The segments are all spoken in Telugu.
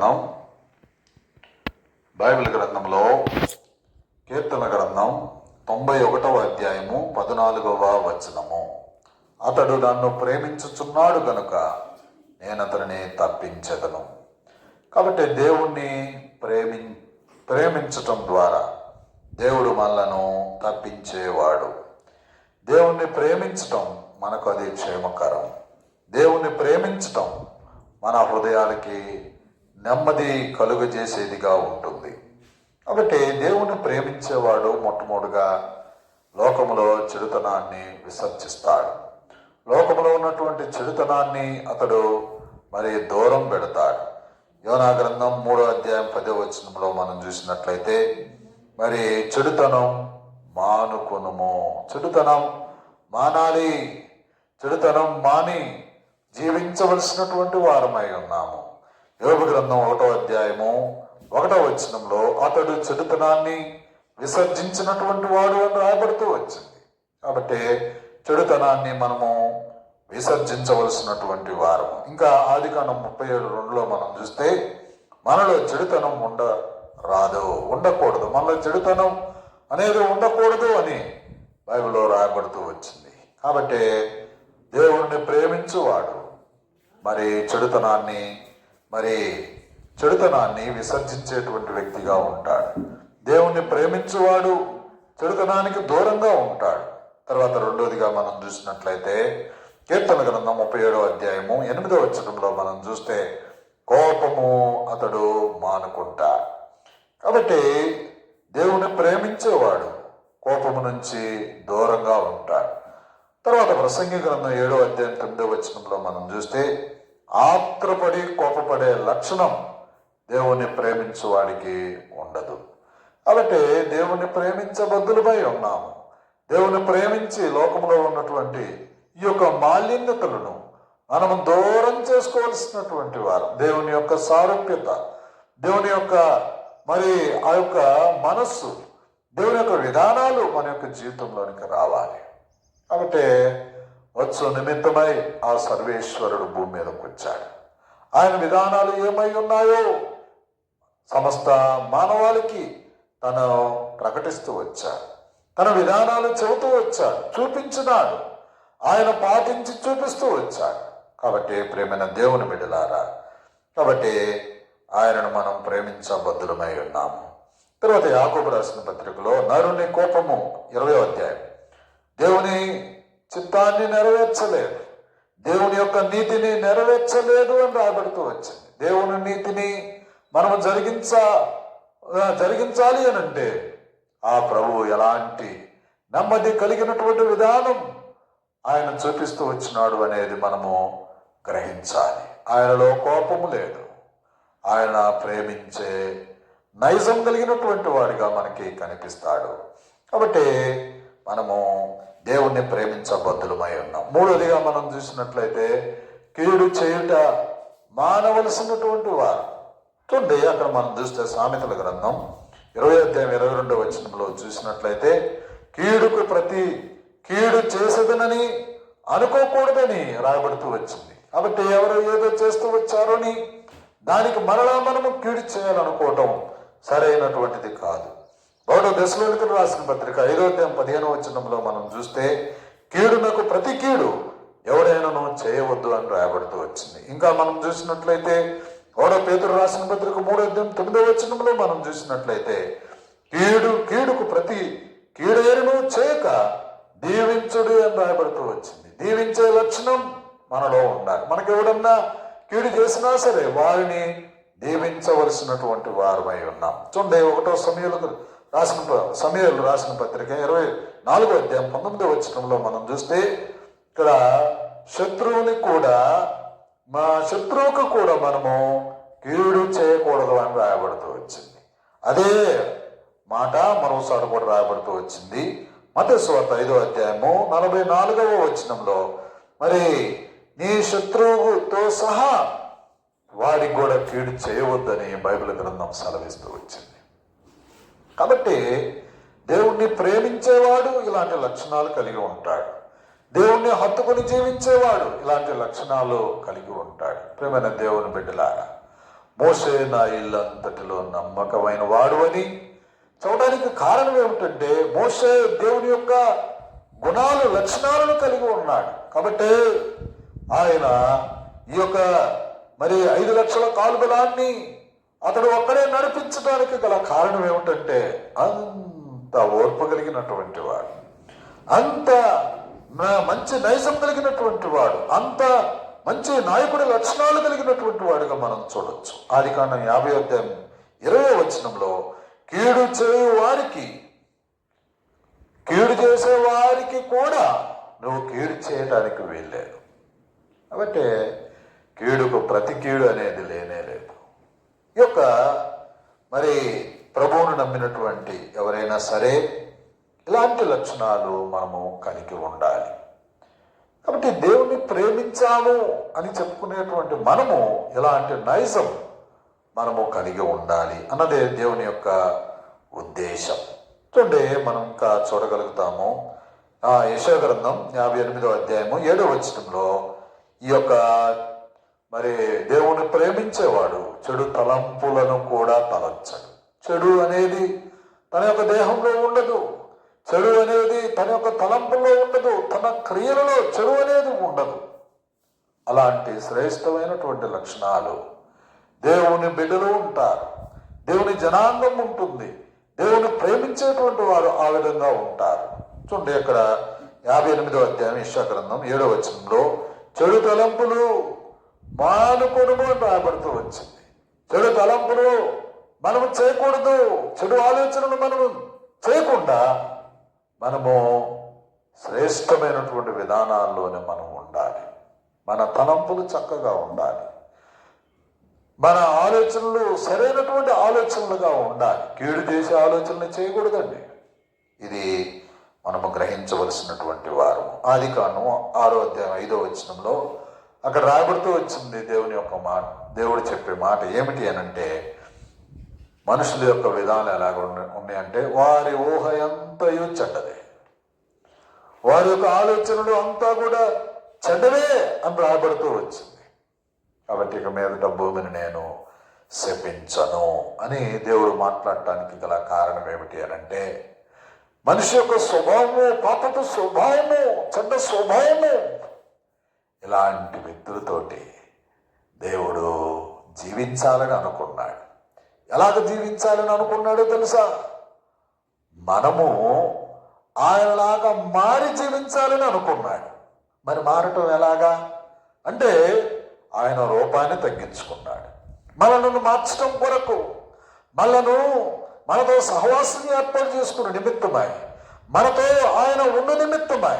గ్రంథం బైబిల్ గ్రంథంలో కీర్తన గ్రంథం తొంభై ఒకటవ అధ్యాయము పద్నాలుగవ వచనము. అతడు నన్ను ప్రేమించుచున్నాడు గనుక నేను అతనిని తప్పించదను. కాబట్టి దేవుణ్ణి ప్రేమి ప్రేమించటం ద్వారా దేవుడు మనలను తప్పించేవాడు. దేవుణ్ణి ప్రేమించటం మనకు అది క్షేమకరం. దేవుణ్ణి ప్రేమించటం మన హృదయాలకి నెమ్మది కలుగజేసేదిగా ఉంటుంది. కాబట్టి దేవుణ్ణి ప్రేమించేవాడు మొట్టమొదటిగా లోకములో చెడుతనాన్ని విసర్జిస్తాడు. లోకములో ఉన్నటువంటి చెడుతనాన్ని అతడు మరి దూరం పెడతాడు. యోనా గ్రంథం మూడో అధ్యాయం పదే వచనంలో మనం చూసినట్లయితే మరి చెడుతనం మానుకొనుము. చెడుతనం మానాలి. చెడుతనం మాని జీవించవలసినటువంటి వారమై ఉన్నాము. యోగ గ్రంథం ఒకటో అధ్యాయము ఒకటో వచనంలో అతడు చెడుతనాన్ని విసర్జించినటువంటి వాడు అని రాయబడుతూ వచ్చింది. కాబట్టి చెడుతనాన్ని మనము విసర్జించవలసినటువంటి వారము. ఇంకా ఆది కాలం ముప్పై ఏడు రెండులో మనం చూస్తే మనలో చెడుతనం ఉండ రాదు ఉండకూడదు. మనలో చెడుతనం అనేది ఉండకూడదు అని బైబిల్లో రాయబడుతూ వచ్చింది. కాబట్టి దేవుణ్ణి ప్రేమించువాడు మరి చెడుతనాన్ని మరి చెడుతనాన్ని విసర్జించేటువంటి వ్యక్తిగా ఉంటాడు. దేవుణ్ణి ప్రేమించువాడు చెడుతనానికి దూరంగా ఉంటాడు. తర్వాత రెండోదిగా మనం చూసినట్లయితే కీర్తన గ్రంథం ముప్పై ఏడో అధ్యాయము ఎనిమిదో వచ్చడంలో మనం చూస్తే కోపము అతడు మానుకుంటా కాబట్టి దేవుని ప్రేమించేవాడు కోపము నుంచి దూరంగా ఉంటాడు. తర్వాత ప్రసంగి గ్రంథం ఏడో అధ్యాయం తొమ్మిదో వచనంలో మనం చూస్తే ఆత్రపడి కోపపడే లక్షణం దేవుణ్ణి ప్రేమించు వాడికి ఉండదు. అలాగే దేవుణ్ణి ప్రేమించబద్దులపై ఉన్నాము. దేవుని ప్రేమించి లోకంలో ఉన్నటువంటి ఈ యొక్క మాలిన్యతలను మనం దూరం చేసుకోవాల్సినటువంటి వారు దేవుని యొక్క సారూప్యత దేవుని యొక్క మరి ఆ యొక్క మనస్సు దేవుని యొక్క విధానాలు మన యొక్క జీవితంలోనికి రావాలి. కాబట్టి వచ్చు నిమిత్తమై ఆ సర్వేశ్వరుడు భూమి మీదకు వచ్చాడు. ఆయన విధానాలు ఏమై ఉన్నాయో సమస్త మానవాళికి తను ప్రకటిస్తూ వచ్చాడు. తన విధానాలు చెబుతూ వచ్చాడు చూపించినాడు. ఆయన పాటించి చూపిస్తూ వచ్చాడు. కాబట్టి ప్రేమైన దేవుని బిడ్డలారా కాబట్టి ఆయనను మనం ప్రేమించబద్ధులమై ఉన్నాము. తర్వాత యాకోబు రాసిన పత్రికలో నరుని కోపము ఇరవై అధ్యాయం. దేవుని చిత్తాన్ని నెరవేర్చలేదు. దేవుని యొక్క నీతిని నెరవేర్చలేదు అని రాబడుతూ వచ్చింది. దేవుని నీతిని మనం జరిగించ జరిగించాలి అని అంటే ఆ ప్రభువు ఎలాంటి నెమ్మది కలిగినటువంటి విధానం ఆయన చూపిస్తూ వచ్చినాడు అనేది మనము గ్రహించాలి. ఆయనలో కోపము లేదు. ఆయన ప్రేమించే నైజం కలిగినటువంటి వాడిగా మనకి కనిపిస్తాడు. కాబట్టి మనము దేవుణ్ణి ప్రేమించబద్దులమై ఉన్నాం. మూడోదిగా మనం చూసినట్లయితే కీడు చేయుట మానవలసినటువంటి వారు. చూడండి అక్కడ మనం చూస్తే సామెతల గ్రంథం ఇరవై అధ్యాయం ఇరవై రెండు వచనంలో చూసినట్లయితే కీడుకు ప్రతి కీడు చేసేదనని అనుకోకూడదని రాయబడుతూ వచ్చింది. కాబట్టి ఎవరు ఏదో చేస్తూ వచ్చారో అని దానికి మరలా మనము కీడు చేయాలనుకోవటం సరైనటువంటిది కాదు. గౌరవ దశలోనికి రాసిన పత్రిక ఐదో అధ్యాయం పదిహేనో వచనంలో మనం చూస్తే కీడునకు ప్రతి కీడు ఎవడైనాను చేయవద్దు అని రాయబడుతూ వచ్చింది. ఇంకా మనం చూసినట్లయితే గౌరవ పేదరు రాసిన పత్రిక మూడో అధ్యాయం తొమ్మిదో వచనంలో మనం చూసినట్లయితే కీడు కీడుకు ప్రతి కీడేరును చేయక దీవించుడు అని రాయబడుతూ వచ్చింది. దీవించే లక్షణం మనలో ఉండాలి. మనకి ఎవడన్నా కీడు చేసినా సరే వారిని దీవించవలసినటువంటి వారమై ఉన్నాం. చూడండి ఒకటో సమయంలో రాసిన ప- సమయాలు రాసిన పత్రిక ఇరవై నాలుగో అధ్యాయం పంతొమ్మిదో వచనంలో మనం చూస్తే ఇక్కడ శత్రువుని కూడా మా శత్రువుకు కూడా మనము కీడు చేయకూడదు అని రాయబడుతూ వచ్చింది. అదే మాట మరోసారి కూడా రాయబడుతూ వచ్చింది. మతస్వార్త ఐదో అధ్యాయము నలభై నాలుగవ వచనంలో మరి నీ శత్రువుతో సహా వాడికి కూడా కీడు చేయవద్దని బైబిల్ గ్రంథం సెలవిస్తూ వచ్చింది. కాబట్టి దేవుణ్ణి ప్రేమించేవాడు ఇలాంటి లక్షణాలు కలిగి ఉంటాడు. దేవుణ్ణి హత్తుకుని జీవించేవాడు ఇలాంటి లక్షణాలు కలిగి ఉంటాడు. ప్రేమైన దేవుని బిడ్డలారా మోసే నా ఇల్లు అంతటిలో నమ్మకమైన వాడు అని చూడడానికి కారణం ఏమిటంటే మోసే దేవుని యొక్క గుణాలు లక్షణాలను కలిగి ఉన్నాడు. కాబట్టి ఆయన ఈ యొక్క మరి ఐదు లక్షల కాలుబలాన్ని అతడు ఒక్కడే నడిపించడానికి గల కారణం ఏమిటంటే అంత ఓర్పు కలిగినటువంటి వాడు. అంత న- మంచి నైజం కలిగినటువంటి వాడు. అంత మంచి నాయకుడి లక్షణాలు కలిగినటువంటి వాడుగా మనం చూడొచ్చు. ఆది కాండం యాభై అధ్యాయం ఇరవై వచనంలో కీడు చేయు వారికి కీడు చేసే వారికి కూడా నువ్వు కీడు చేయడానికి వీల్లేదు. కాబట్టి కీడుకు ప్రతి కీడు అనేది లేనే లేదు. ఈ యొక్క మరి ప్రభువును నమ్మినటువంటి ఎవరైనా సరే ఇలాంటి లక్షణాలు మనము కలిగి ఉండాలి. కాబట్టి దేవుని ప్రేమించాము అని చెప్పుకునేటువంటి మనము ఇలాంటి నైజం మనము కలిగి ఉండాలి అన్నదే దేవుని యొక్క ఉద్దేశం. చూడండి మనం ఇంకా చూడగలుగుతాము. ఆ యశో గ్రంథం యాభై ఎనిమిదో అధ్యాయము ఏడో వచనంలో ఈ యొక్క మరి దేవుని ప్రేమించేవాడు చెడు తలంపులను కూడా తలంచడు. చెడు అనేది తన యొక్క దేహంలో ఉండదు. చెడు అనేది తన యొక్క తలంపుల్లో ఉండదు. తన క్రియలలో చెడు అనేది ఉండదు. అలాంటి శ్రేష్టమైనటువంటి లక్షణాలు దేవుని బిడ్డలు ఉంటారు. దేవుని జనాంగం ఉంటుంది. దేవుని ప్రేమించేటువంటి వారు ఆ విధంగా ఉంటారు. చూడండి ఇక్కడ యాభై ఎనిమిదో అధ్యాయం ఇషా గ్రంథం ఏడో వచనంలో చెడు తలంపులు మానుకొనుము అని రాబడుతూ వచ్చింది. చెడు తలంపులు మనము చేయకూడదు చెడు ఆలోచనలు మనము చేయకుండా మనము శ్రేష్టమైనటువంటి విధానాల్లోనే మనం ఉండాలి. మన తలంపులు చక్కగా ఉండాలి. మన ఆలోచనలు సరైనటువంటి ఆలోచనలుగా ఉండాలి. కీడు చేసే ఆలోచనలు చేయకూడదండి. ఇది మనము గ్రహించవలసినటువంటి వారు ఆది కాను ఆరో అధ్యాయం ఐదో వచనంలో అక్కడ రాబడుతూ వచ్చింది దేవుని యొక్క మాట. దేవుడు చెప్పే మాట ఏమిటి అనంటే మనుషుల యొక్క విధానం ఎలాగ ఉన్నాయంటే వారి ఊహ ఎంతయో చెడ్డదే. వారి యొక్క ఆలోచనలు అంతా కూడా చెడ్డవే అని రాబడుతూ వచ్చింది. కాబట్టి ఇక మీదట భూమిని నేను శపించను అని దేవుడు మాట్లాడటానికి గల కారణం ఏమిటి అని అంటే మనిషి యొక్క స్వభావము పాపపు స్వభావము చెడ్డ స్వభావము ఇలాంటి వ్యక్తులతోటి దేవుడు జీవించాలని అనుకున్నాడు. ఎలాగ జీవించాలని అనుకున్నాడో తెలుసా? మనము ఆయనలాగా మారి జీవించాలని అనుకున్నాడు. మరి మారటం ఎలాగా? అంటే ఆయన రూపాన్ని తగ్గించుకున్నాడు. మనలను మార్చడం కొరకు మనను మనతో సహవాసం ఏర్పాటు చేసుకున్న నిమిత్తమై మనతో ఆయన ఉన్న నిమిత్తమై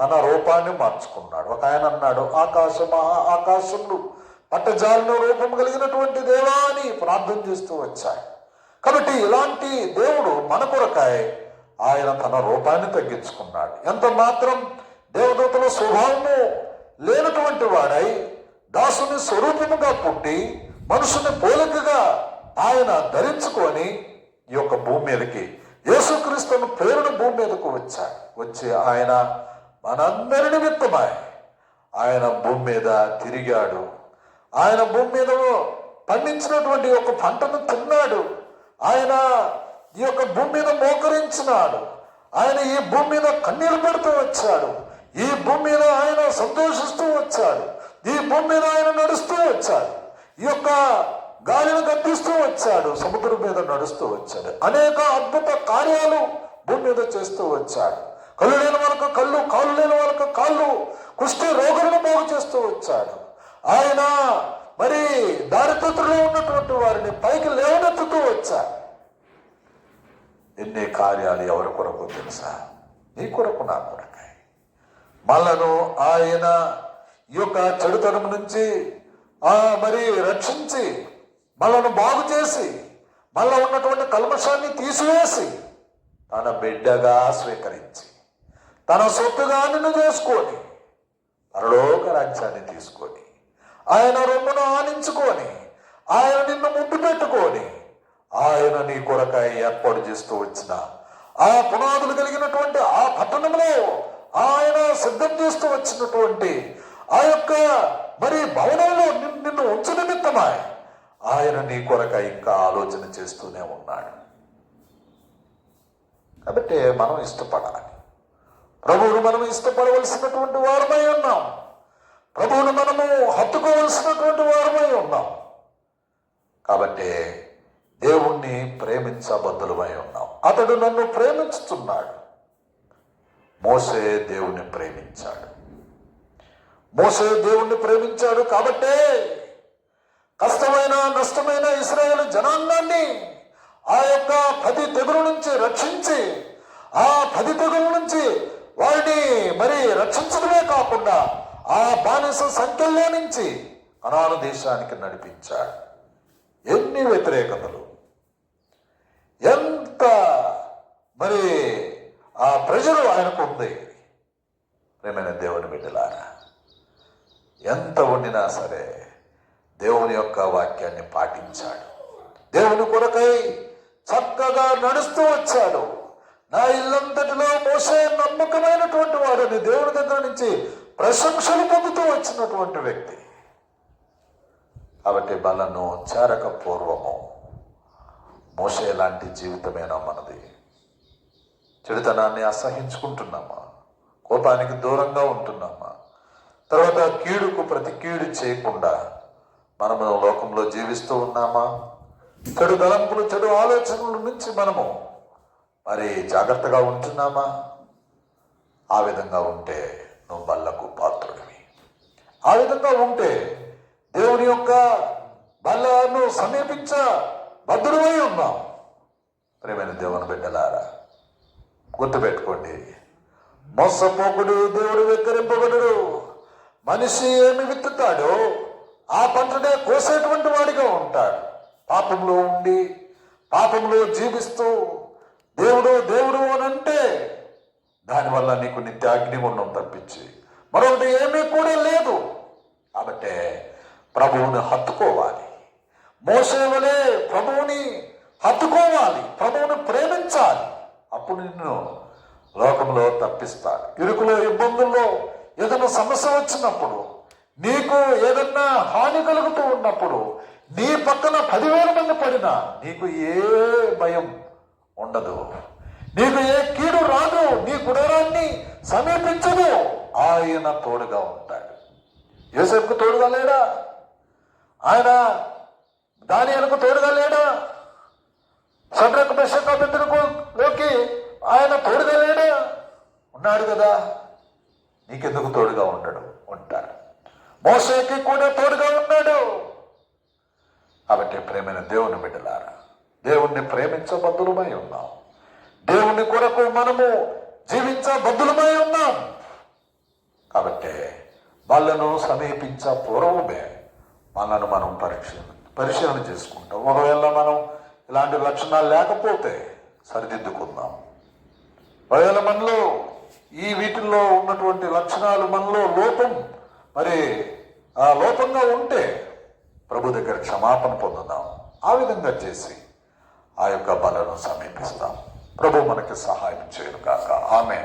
తన రూపాన్ని మార్చుకున్నాడు. ఒక ఆయన అన్నాడు ఆకాశమా ఆకాశములు పట్టజాలిన రూపం కలిగినటువంటి దేవా అని ప్రార్థన చేస్తూ వచ్చాయి కాబట్టి ఇలాంటి దేవుడు మన కొరకాయ ఆయన తన రూపాన్ని తగ్గించుకున్నాడు. ఎంత మాత్రం దేవదూతల స్వభావము లేనటువంటి వాడై దాసుని స్వరూపముగా పుట్టి మనుషుని పోలికగా ఆయన ధరించుకొని ఈ యొక్క భూమి మీదకి యేసుక్రీస్తును పేరును భూమి మీదకు వచ్చాడు వచ్చి ఆయన మనందరి నిమిత్తమై ఆయన భూమి మీద తిరిగాడు. ఆయన భూమి మీద పండించినటువంటి ఒక పంటను తిన్నాడు. ఆయన ఈ యొక్క భూమి మీద మోకరించినాడు. ఆయన ఈ భూమి మీద కన్నీరు పెడుతూ వచ్చాడు. ఈ భూమి మీద ఆయన సంతోషిస్తూ వచ్చాడు. ఈ భూమి మీద ఆయన నడుస్తూ వచ్చాడు. ఈ యొక్క గాలిని గద్దిస్తూ వచ్చాడు. సముద్రం మీద నడుస్తూ వచ్చాడు. అనేక అద్భుత కార్యాలు భూమి మీద చేస్తూ వచ్చాడు. కళ్ళు లేని వాళ్ళకు కళ్ళు కాళ్ళు లేని వాళ్ళకు కాళ్ళు కుష్టి రోగులను బాగు చేస్తూ వచ్చాడు. ఆయన మరి దారిద్రతలో ఉన్నటువంటి వారిని పైకి లేవనెత్తుతూ వచ్చాడు. ఎన్ని కార్యాలు ఎవరి కొరకు తెలుసా? నీ కొరకు నా కొరకై. మనను ఆయన ఈ యొక్క చెడుతనం నుంచి ఆ మరి రక్షించి మనను బాగు చేసి మనలో ఉన్నటువంటి కల్మషాన్ని తీసివేసి తన బిడ్డగా స్వీకరించి తన సొత్తుగా నిన్ను చేసుకొని పరలోక రాజ్యాన్ని తీసుకొని ఆయన రొమ్మును ఆనించుకొని ఆయన నిన్ను ముద్దు పెట్టుకొని ఆయన నీ కొరకాయ ఏర్పాటు చేస్తూ వచ్చిన ఆ పునాదులు కలిగినటువంటి ఆ పట్టణంలో ఆయన సిద్ధం చేస్తూ వచ్చినటువంటి ఆ యొక్క మరి భవనంలో నిన్ను నిన్ను ఉంచు నిమిత్తమై ఆయన నీ కొరక ఇంకా ఆలోచన చేస్తూనే ఉన్నాడు. కాబట్టి మనం ఇష్టపడాలి. ప్రభువును మనం ఇష్టపడవలసినటువంటి వారమై ఉన్నాం. ప్రభువును మనము హత్తుకోవలసినటువంటి వారమై ఉన్నాం. కాబట్టి దేవుణ్ణి ప్రేమించబద్దులమై ఉన్నాం. అతడు నన్ను ప్రేమించుతున్నాడు. మోసే దేవుణ్ణి ప్రేమించాడు. మోసే దేవుణ్ణి ప్రేమించాడు కాబట్టే కష్టమైన నష్టమైన ఇస్రాయేల్ జనాంగాన్ని ఆ యొక్క పది తెగుల నుంచి రక్షించి ఆ పది తెగుల నుంచి వారిని మరి రక్షించడమే కాకుండా ఆ బానిస సంఖ్యలో నుంచి కనాను దేశానికి నడిపించాడు. ఎన్ని వ్యతిరేకతలు. ఎంత మరి ఆ ప్రజలు ఆయనకు ఉంది. ప్రేమైన దేవుని బిడ్డలారా ఎంత వండినా సరే దేవుని యొక్క వాక్యాన్ని పాటించాడు. దేవుని కొరకై చక్కగా నడుస్తూ వచ్చాడు. నా ఇల్లంతటిలో మోసే నమ్మకమైనటువంటి వాడని దేవుని దగ్గర నుంచి ప్రశంసలు పొందుతూ వచ్చినటువంటి వ్యక్తి. కాబట్టి బలను చేరక పూర్వము మోసే లాంటి జీవితమేనా మనది చెడుతనాన్ని అసహించుకుంటున్నామా? కోపానికి దూరంగా ఉంటున్నామా? తర్వాత కీడుకు ప్రతి కీడు చేయకుండా మనము లోకంలో జీవిస్తూ ఉన్నామా? చెడు తలంపులు చెడు ఆలోచనల నుంచి మనము మరి జాగ్రత్తగా ఉంటున్నామా? ఆ విధంగా ఉంటే నువ్వు బల్లకు పాత్రుడివి. ఆ విధంగా ఉంటే దేవుని యొక్క బల్లను సమీపించ భద్రుడై ఉన్నాం ప్రేమైన దేవుని బిడ్డలారా గుర్తుపెట్టుకోండి. మోసపోకుడు దేవుడు వెక్కరింపబడు మనిషి ఏమి విత్తుతాడో ఆ పంటనే కోసేటువంటి వాడిగా ఉంటాడు. పాపంలో ఉండి పాపంలో జీవిస్తూ దేవుడు దేవుడు అని అంటే దానివల్ల నీకు నిత్య అగ్నిగుండం తప్పించి మరొకటి ఏమీ కూడా లేదు. కాబట్టి ప్రభువుని హత్తుకోవాలి. మోసేవలే ప్రభువుని హత్తుకోవాలి ప్రభువుని ప్రేమించాలి. అప్పుడు నిన్ను లోకంలో తప్పిస్తాడు ఇరుకులో ఇబ్బందుల్లో ఏదైనా సమస్య వచ్చినప్పుడు నీకు ఏదన్నా హాని కలుగుతూ ఉన్నప్పుడు నీ పక్కన పదివేల మంది పడినా నీకు ఏ భయం ఉండదు. నీకు ఏ కీడు రాదు నీ గుడారాన్ని సమీపించదు. ఆయన తోడుగా ఉంటాడు. యోసేపుకు తోడుగా లేడా? ఆయన దానియాలకు తోడుగా లేడా? సడ్రకు బెషకు లోకి ఆయన తోడుగా లేడా? ఉన్నాడు కదా. నీకెందుకు తోడుగా ఉండడు? ఉంటాడు. మోసేకి కూడా తోడుగా ఉన్నాడు. కాబట్టి ప్రేమైన దేవుని బిడ్డలారా దేవుణ్ణి ప్రేమించబద్దులమై ఉన్నాం. దేవుని కొరకు మనము జీవించబద్దులమై ఉన్నాం. కాబట్టి వాళ్ళను సమీపించ పూర్వమే మనను మనం పరీక్ష పరిశీలన చేసుకుంటాం. ఒకవేళ మనం ఇలాంటి లక్షణాలు లేకపోతే సరిదిద్దుకుందాం. ఒకవేళ మనలో ఈ వీటిల్లో ఉన్నటువంటి లక్షణాలు మనలో లోపం మరి ఆ లోపంగా ఉంటే ప్రభు దగ్గర క్షమాపణ పొందుదాం. ఆ విధంగా చేసి ఆ యొక్క బలను సమీపిస్తాం. ప్రభు మనకి సహాయం చేయను కాక ఆమె